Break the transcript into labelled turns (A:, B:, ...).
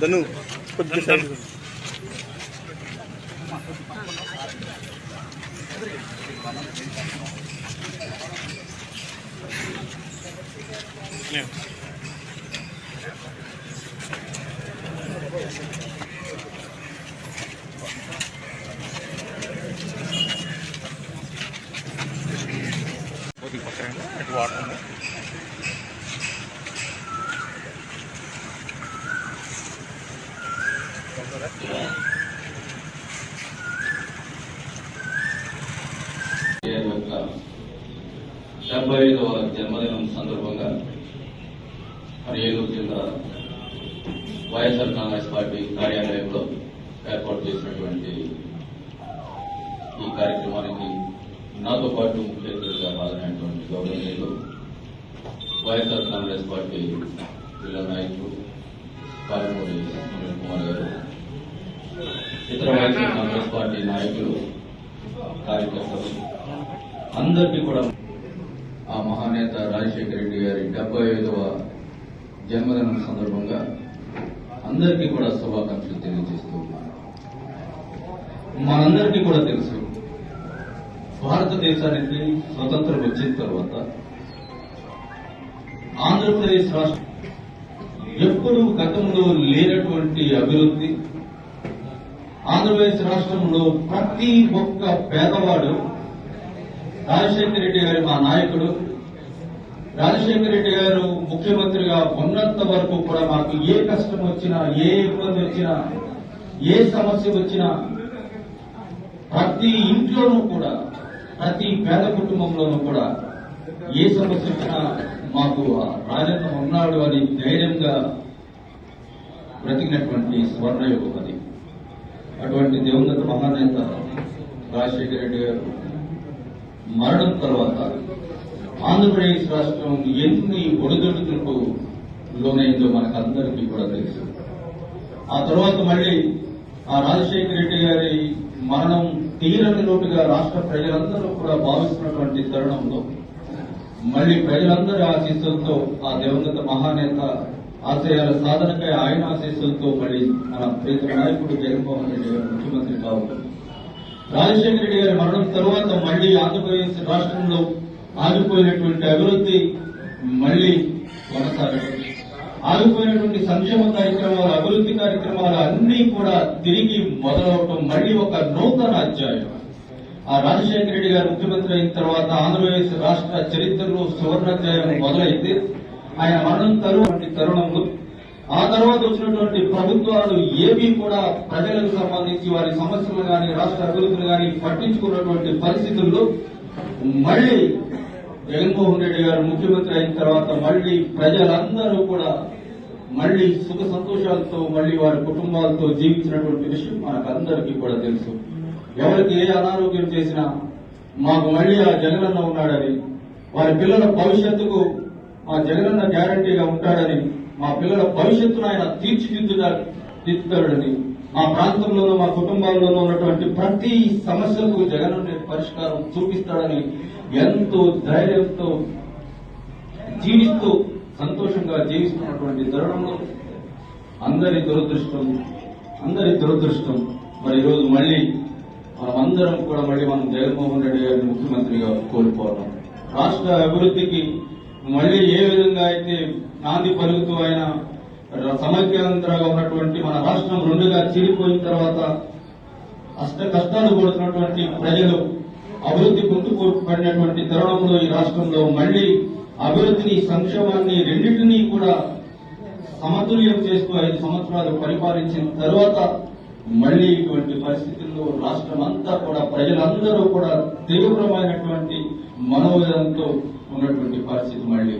A: ధను కొద్దిగా సైడ్ కొద్దిగా పక్కన ఇటు వాటర్
B: డెబ్బై ఐదవ జన్మదినం సందర్భంగా మరి ఏలూరు జిల్లా వైఎస్ఆర్ కాంగ్రెస్ పార్టీ కార్యాలయంలో ఏర్పాటు చేసినటువంటి ఈ కార్యక్రమానికి నాతో పాటు ముఖ్య అతిథిగా పాల్గొనేటువంటి గౌరవనీయులు వైఎస్ఆర్ కాంగ్రెస్ పార్టీ జిల్లా నాయకులు కాలమూరి సునీల్ కాంగ్రెస్ పార్టీ నాయకులు కార్యకర్తలు అందరికీ కూడా ఆ మహానేత రాజశేఖర రెడ్డి గారి డెబ్బై ఐదవ జన్మదినం సందర్భంగా అందరికీ కూడా శుభాకాంక్షలు తెలియజేస్తూ ఉన్నాను. మనందరికీ కూడా తెలుసు భారతదేశానికి స్వతంత్రం వచ్చిన తర్వాత ఆంధ్రప్రదేశ్ రాష్ట్రం ఎప్పుడూ గతంలో లేనటువంటి అభివృద్ధి ఆంధ్రప్రదేశ్ రాష్ట్రంలో ప్రతి ఒక్క పేదవాడు రాజశేఖర రెడ్డి గారి మా నాయకుడు. రాజశేఖర రెడ్డి గారు ముఖ్యమంత్రిగా ఉన్నంత వరకు కూడా మాకు ఏ కష్టం వచ్చినా ఏ ఇబ్బంది వచ్చినా ఏ సమస్య వచ్చినా ప్రతి ఇంట్లోనూ కూడా ప్రతి పేద కుటుంబంలోనూ కూడా ఏ సమస్య వచ్చినా మాకు ఆ రాజన్న ఉన్నాడు అని ధైర్యంగా బ్రతికినటువంటి స్వర్ణయోగ. అటువంటి దివంగత మహానేత రాజశేఖర రెడ్డి గారు మరణం తర్వాత ఆంధ్రప్రదేశ్ రాష్ట్రం ఎన్ని ఒడిదుడుకులకు లోనైందో మనకు అందరికీ కూడా తెలుసు. ఆ తర్వాత మళ్ళీ ఆ రాజశేఖర రెడ్డి గారి మరణం తీరని లోటుగా రాష్ట్ర ప్రజలందరూ కూడా భావిస్తున్నటువంటి తరుణంలో మళ్ళీ ప్రజలందరి ఆశీస్సులతో ఆ దివంగత మహానేత ఆశయాల సాధనకై ఆయన ఆశీస్సులతో మళ్ళీ మన ప్రేత నాయకుడు జగన్మోహన్ రెడ్డి గారు ముఖ్యమంత్రి కావు. రాజశేఖర రెడ్డి గారి మరణం తర్వాత మళ్ళీ ఆంధ్రప్రదేశ్ రాష్ట్రంలో ఆగిపోయినటువంటి అభివృద్ధి మళ్ళీ కొనసాగడం. ఆగిపోయినటువంటి సంక్షేమ కార్యక్రమాలు అభివృద్ధి కార్యక్రమాలు అన్ని కూడా తిరిగి మొదలవటం మళ్ళీ ఒక నూతన అధ్యాయం. ఆ రాజశేఖర రెడ్డి గారు ముఖ్యమంత్రి అయిన తర్వాత ఆంధ్రప్రదేశ్ రాష్ట్ర చరిత్రలో సువర్ణాధ్యాయం మొదలైతే ఆయన మరణం తరువాతి తరుణంలో ఆ తర్వాత వచ్చినటువంటి ప్రభుత్వాలు ఏవి కూడా ప్రజలకు సంబంధించి వారి సమస్యలు గాని రాష్ట్ర అభివృద్ధిని గాని పట్టించుకున్నటువంటి పరిస్థితుల్లో మళ్ళీ జగన్మోహన్ రెడ్డి గారు ముఖ్యమంత్రి అయిన తర్వాత మళ్ళీ ప్రజలందరూ కూడా మళ్ళీ సుఖ సంతోషాలతో మళ్ళీ వారి కుటుంబాలతో జీవించినటువంటి విషయం మనకందరికీ కూడా తెలుసు. ఎవరికి ఏ అనారోగ్యం చేసినా మాకు మళ్ళీ ఆ జగనన్న ఉన్నాడని వారి పిల్లల భవిష్యత్తుకు మా జగనన్న గ్యారంటీగా ఉంటాడని మా పిల్లల భవిష్యత్తును ఆయన తీర్చిదిద్దుదా తీర్చుతాడని మా ప్రాంతంలోనూ మా కుటుంబాల్లోనూ ఉన్నటువంటి ప్రతి సమస్యకు జగన్ పరిష్కారం చూపిస్తాడని ఎంతో ధైర్యంతో జీవిస్తూ సంతోషంగా జీవిస్తున్నటువంటి తరుణంలో అందరి దురదృష్టం అందరి దురదృష్టం. మరి ఈరోజు మళ్ళీ మనమందరం కూడా మళ్ళీ మనం జగన్మోహన్ రెడ్డి గారిని ముఖ్యమంత్రిగా కోల్పోవడం. రాష్ట్ర అభివృద్ధికి మళ్ళీ ఏ విధంగా అయితే నాంది పలుకుతూ ఆయన సమైక్యాంధ్రగా ఉన్నటువంటి మన రాష్ట్రం రెండుగా చీలిపోయిన తర్వాత అష్ట కష్టాలు పడుతున్నటువంటి ప్రజలు అభివృద్ధి గుర్తుకు పడినటువంటి తరుణంలో ఈ రాష్ట్రంలో మళ్ళీ అభివృద్ధిని సంక్షేమాన్ని రెండింటినీ కూడా సమతుల్యం చేస్తూ ఐదు సంవత్సరాలు పరిపాలించిన తర్వాత మళ్ళీ ఇటువంటి పరిస్థితుల్లో రాష్ట్రం అంతా కూడా ప్రజలందరూ కూడా తీవ్రమైనటువంటి మనోవేదంతో ఉన్నటువంటి పరిస్థితి మళ్ళీ